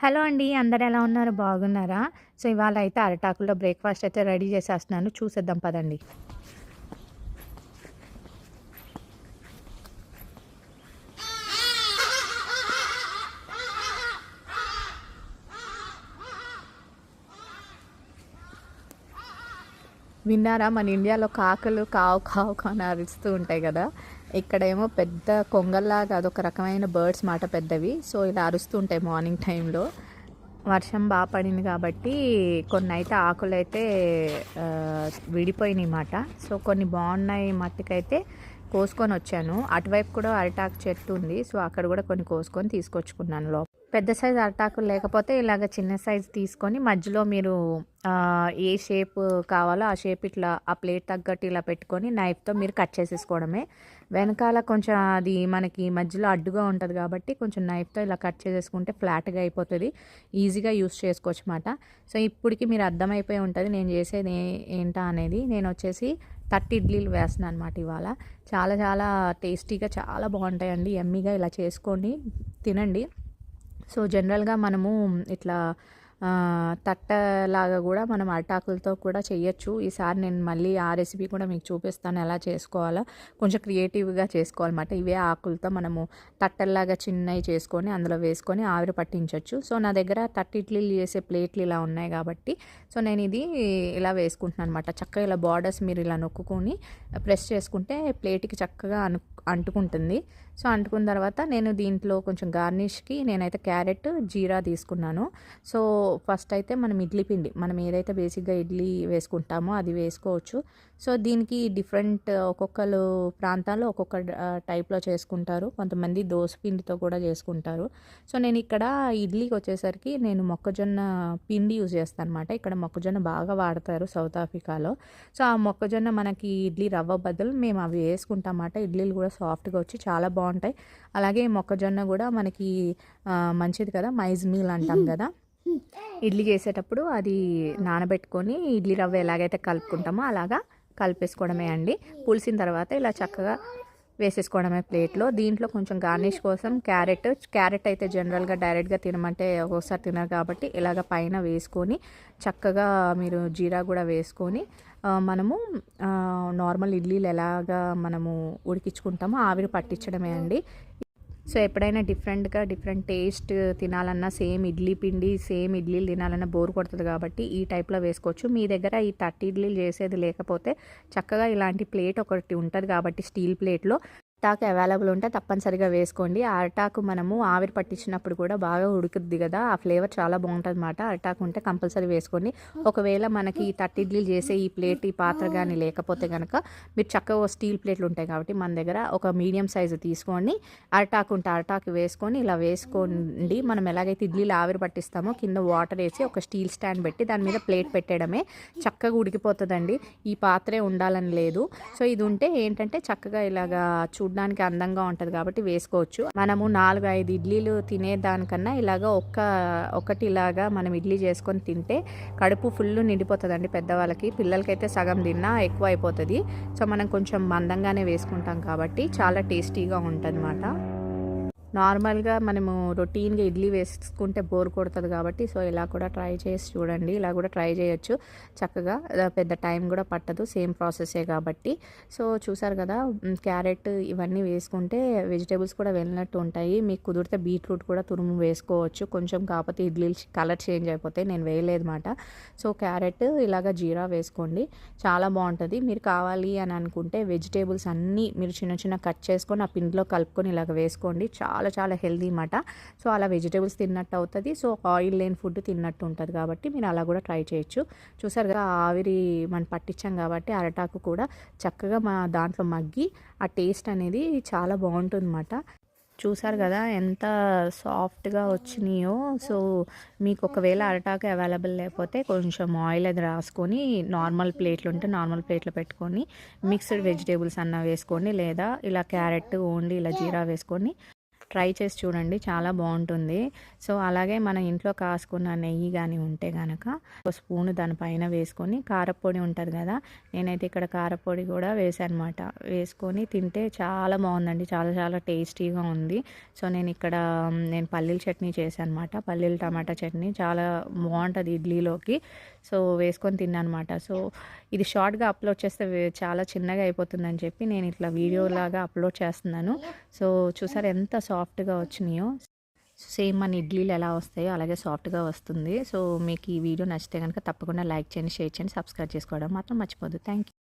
Hello అండి అందరు ఎలా ఉన్నారు? బాగున్నారా? సో ఇవాళ అయితే అరటాకులో బ్రేక్ఫాస్ట్ అయితే రెడీ చేసేస్తున్నాను. చూసేద్దాం పదండి. విన్నారా? మన ఇండియాలో కాకులు కావు కావు కాని అరుస్తూ ఉంటాయి కదా. ఇక్కడేమో పెద్ద కొంగల్లాగా అదొక రకమైన బర్డ్స్ మాట పెద్దవి. సో ఇలా అరుస్తూ ఉంటాయి మార్నింగ్ టైంలో. వర్షం బాగా పడింది కాబట్టి కొన్ని అయితే ఆకులు అయితే విడిపోయినాయి మాట. సో కొన్ని బాగున్నాయి మట్టికైతే కోసుకొని వచ్చాను. అటువైపు కూడా అరిటాకు చెట్టు ఉంది. సో అక్కడ కూడా కొన్ని కోసుకొని తీసుకొచ్చుకున్నాను లోపల. పెద్ద సైజ్ అరిటాకులు లేకపోతే ఇలాగ చిన్న సైజ్ తీసుకొని మధ్యలో మీరు ఏ షేప్ కావాలో ఆ షేప్ ఇట్లా ఆ ప్లేట్ తగ్గట్టు ఇలా పెట్టుకొని నైఫ్తో మీరు కట్ చేసేసుకోవడమే. వెనకాల కొంచెం అది మనకి మధ్యలో అడ్డుగా ఉంటుంది కాబట్టి కొంచెం నైఫ్తో ఇలా కట్ చేసేసుకుంటే ఫ్లాట్గా అయిపోతుంది. ఈజీగా యూస్ చేసుకోవచ్చు అన్నమాట. సో ఇప్పటికి మీరు అర్థమైపోయి ఉంటుంది నేను చేసేది ఏంటా అనేది. నేను వచ్చేసి థర్టీ ఇడ్లీలు వేస్తున్నాను అనమాట ఇవాళ. చాలా చాలా టేస్టీగా చాలా బాగుంటాయండి. ఎమ్మీగా ఇలా చేసుకోండి తినండి. సో జనరల్గా మనము ఇట్లా తట్టలాగా కూడా మనం అరిటాకులతో కూడా చేయొచ్చు ఈసారి నేను మళ్ళీ ఆ రెసిపీ కూడా మీకు చూపిస్తాను ఎలా చేసుకోవాలో. కొంచెం క్రియేటివ్గా చేసుకోవాలన్నమాట. ఇవే ఆకులతో మనము తట్టల్లాగా చిన్నవి చేసుకొని అందులో వేసుకొని ఆవిరి పట్టించవచ్చు సో నా దగ్గర తట్టి ఇడ్లీలు చేసే ప్లేట్లు ఇలా ఉన్నాయి కాబట్టి సో నేను ఇది ఇలా వేసుకుంటున్నాను అనమాట చక్కగా ఇలా బార్డర్స్ మీరు ఇలా నొక్కుకొని ప్రెస్ చేసుకుంటే ప్లేట్కి చక్కగా అను అంటుకుంటుంది. సో అంటుకున్న తర్వాత నేను దీంట్లో కొంచెం గార్నిష్కి నేనైతే క్యారెట్ జీరా తీసుకున్నాను. సో ఫస్ట్ అయితే మనం ఇడ్లీ పిండి మనం ఏదైతే బేసిక్గా ఇడ్లీ వేసుకుంటామో అది వేసుకోవచ్చు. సో దీనికి డిఫరెంట్ ఒక్కొక్కరు ప్రాంతాల్లో ఒక్కొక్క టైప్లో చేసుకుంటారు. కొంతమంది దోశ పిండితో కూడా చేసుకుంటారు. సో నేను ఇక్కడ ఇడ్లీకి వచ్చేసరికి నేను మొక్కజొన్న పిండి యూజ్ చేస్తాను అనమాట ఇక్కడ మొక్కజొన్న బాగా వాడతారు సౌత్ ఆఫ్రికాలో. సో ఆ మొక్కజొన్న మనకి ఇడ్లీ రవ్వ బదులు మేము అవి వేసుకుంటాం అన్నమాట ఇడ్లీలు కూడా సాఫ్ట్గా వచ్చి చాలా బాగుంటాయి. అలాగే మొక్కజొన్న కూడా మనకి మంచిది కదా మైజ్ మీల్ అంటాం కదా. ఇడ్లీ చేసేటప్పుడు అది నానబెట్టుకొని ఇడ్లీ రవ్వ ఎలాగైతే కలుపుకుంటామో అలాగా కలిపేసుకోవడమే అండి. పులిసిన తర్వాత ఇలా చక్కగా వేసేసుకోవడమే ప్లేట్లో. దీంట్లో కొంచెం గార్నిష్ కోసం క్యారెట్ క్యారెట్ అయితే జనరల్గా డైరెక్ట్గా తినమంటే ఒకసారి తినరు కాబట్టి ఇలాగ పైన వేసుకొని చక్కగా మీరు జీరా కూడా వేసుకొని మనము నార్మల్ ఇడ్లీలు ఎలాగా మనము ఉడికించుకుంటామో ఆవిరి పట్టించడమే అండి. సో ఎప్పుడైనా డిఫరెంట్గా డిఫరెంట్ టేస్ట్ తినాలన్నా సేమ్ ఇడ్లీ పిండి సేమ్ ఇడ్లీలు తినాలన్నా బోర్ కొడుతుంది కాబట్టి ఈ టైప్లో వేసుకోవచ్చు. మీ దగ్గర ఈ తట్టి ఇడ్లీలు చేసేది లేకపోతే చక్కగా ఇలాంటి ప్లేట్ ఒకటి ఉంటుంది కాబట్టి స్టీల్ ప్లేట్లో. అరటాకు అవైలబుల్ ఉంటే తప్పనిసరిగా వేసుకోండి. ఆ అరటాకు మనము ఆవిరి పట్టించినప్పుడు కూడా బాగా ఉడుకుద్ది కదా ఆ ఫ్లేవర్ చాలా బాగుంటుంది అనమాట అరటాకు ఉంటే కంపల్సరీ వేసుకోండి. ఒకవేళ మనకి తట్టిడ్లీ తట్టి చేసే ఈ ప్లేట్ ఈ పాత్ర కానీ లేకపోతే కనుక మీరు చక్కగా స్టీల్ ప్లేట్లు ఉంటాయి కాబట్టి మన దగ్గర ఒక మీడియం సైజు తీసుకోండి. అరటాకు ఉంటే అరటాకు వేసుకొని ఇలా వేసుకోండి. మనం ఎలాగైతే ఇడ్లీలు ఆవిరి పట్టిస్తామో కింద వాటర్ వేసి ఒక స్టీల్ స్టాండ్ పెట్టి దాని మీద ప్లేట్ పెట్టడమే చక్కగా ఉడికిపోతుందండి. ఈ పాత్రే ఉండాలని లేదు. సో ఇది ఉంటే ఏంటంటే చక్కగా ఇలాగా చూ చూడడానికి అందంగా ఉంటుంది కాబట్టి వేసుకోవచ్చు. మనము నాలుగు ఐదు ఇడ్లీలు తినేదానికన్నా ఇలాగా ఒక్క ఒకటి ఇలాగా మనం ఇడ్లీ చేసుకొని తింటే కడుపు ఫుల్ నిండిపోతుందండి పెద్దవాళ్ళకి. పిల్లలకైతే సగం తిన్నా ఎక్కువ అయిపోతుంది సో మనం కొంచెం మందంగానే వేసుకుంటాం కాబట్టి చాలా టేస్టీగా ఉంటుంది నార్మల్గా మనము రొటీన్గా ఇడ్లీ వేసుకుంటే బోర్ కొడుతుంది కాబట్టి సో ఇలా కూడా ట్రై చేసి చూడండి. ఇలా కూడా ట్రై చేయొచ్చు. చక్కగా పెద్ద టైం కూడా పట్టదు. సేమ్ ప్రాసెసే కాబట్టి. సో చూసారు కదా క్యారెట్ ఇవన్నీ వేసుకుంటే వెజిటేబుల్స్ కూడా వెళ్ళినట్టు ఉంటాయి. మీకు కుదిరితే బీట్రూట్ కూడా తురుము వేసుకోవచ్చు. కొంచెం కాకపోతే ఇడ్లీ కలర్ చేంజ్ అయిపోతాయి నేను వేయలేదు సో క్యారెట్ ఇలాగ జీరా వేసుకోండి. చాలా బాగుంటుంది. మీరు కావాలి అని అనుకుంటే వెజిటేబుల్స్ అన్నీ మీరు చిన్న చిన్న కట్ చేసుకొని ఆ పిండిలో కలుపుకొని ఇలాగ వేసుకోండి. చాలా చాలా చాలా హెల్దీ అన్నమాట. సో అలా వెజిటేబుల్స్ తిన్నట్టు అవుతుంది. సో ఆయిల్ లేని ఫుడ్ తిన్నట్టు ఉంటుంది కాబట్టి మీరు అలా కూడా ట్రై చేయొచ్చు. చూసారు కదా ఆవిరి మనం పట్టించాం కాబట్టి అరటాకు కూడా చక్కగా మా దాంట్లో మగ్గి ఆ టేస్ట్ అనేది చాలా బాగుంటుంది చూసారు కదా ఎంత సాఫ్ట్గా వచ్చినాయో. సో మీకు ఒకవేళ అరటాకు అవైలబుల్ లేకపోతే కొంచెం ఆయిల్ అది రాసుకొని నార్మల్ ప్లేట్లు ఉంటే నార్మల్ ప్లేట్లో పెట్టుకొని మిక్స్డ్ వెజిటేబుల్స్ అన్న వేసుకొని లేదా ఇలా క్యారెట్ ఓన్లీ ఇలా జీరా వేసుకొని ట్రై చేసి చూడండి చాలా బాగుంటుంది. సో అలాగే మన ఇంట్లో కాసుకున్న నెయ్యి కానీ ఉంటే కనుక ఒక స్పూన్ దానిపైన వేసుకొని కారపొడి ఉంటుంది కదా నేనైతే ఇక్కడ కారపొడి కూడా వేసానమాట వేసుకొని తింటే చాలా బాగుందండి చాలా చాలా టేస్టీగా ఉంది. సో నేను ఇక్కడ నేను పల్లీల చట్నీ చేశాను అనమాట పల్లీల టమాటా చట్నీ చాలా బాగుంటుంది ఇడ్లీలోకి. సో వేసుకొని తిన్నాను అనమాట సో ఇది షార్ట్గా అప్లోడ్ చేస్తే చాలా చిన్నగా అయిపోతుందని చెప్పి నేను ఇట్లా వీడియో లాగా అప్లోడ్ చేస్తున్నాను. సో చూసారు ఎంత సాఫ్ట్ సాఫ్ట్గా వచ్చినాయో సేమ్ మన ఇడ్లీలు ఎలా వస్తాయో అలాగే సాఫ్ట్గా వస్తుంది. సో మీకు ఈ వీడియో నచ్చితే కనుక తప్పకుండా లైక్ చేయండి షేర్ చేయండి సబ్స్క్రైబ్ చేసుకోవడం మాత్రం మర్చిపోద్దు థ్యాంక్ యూ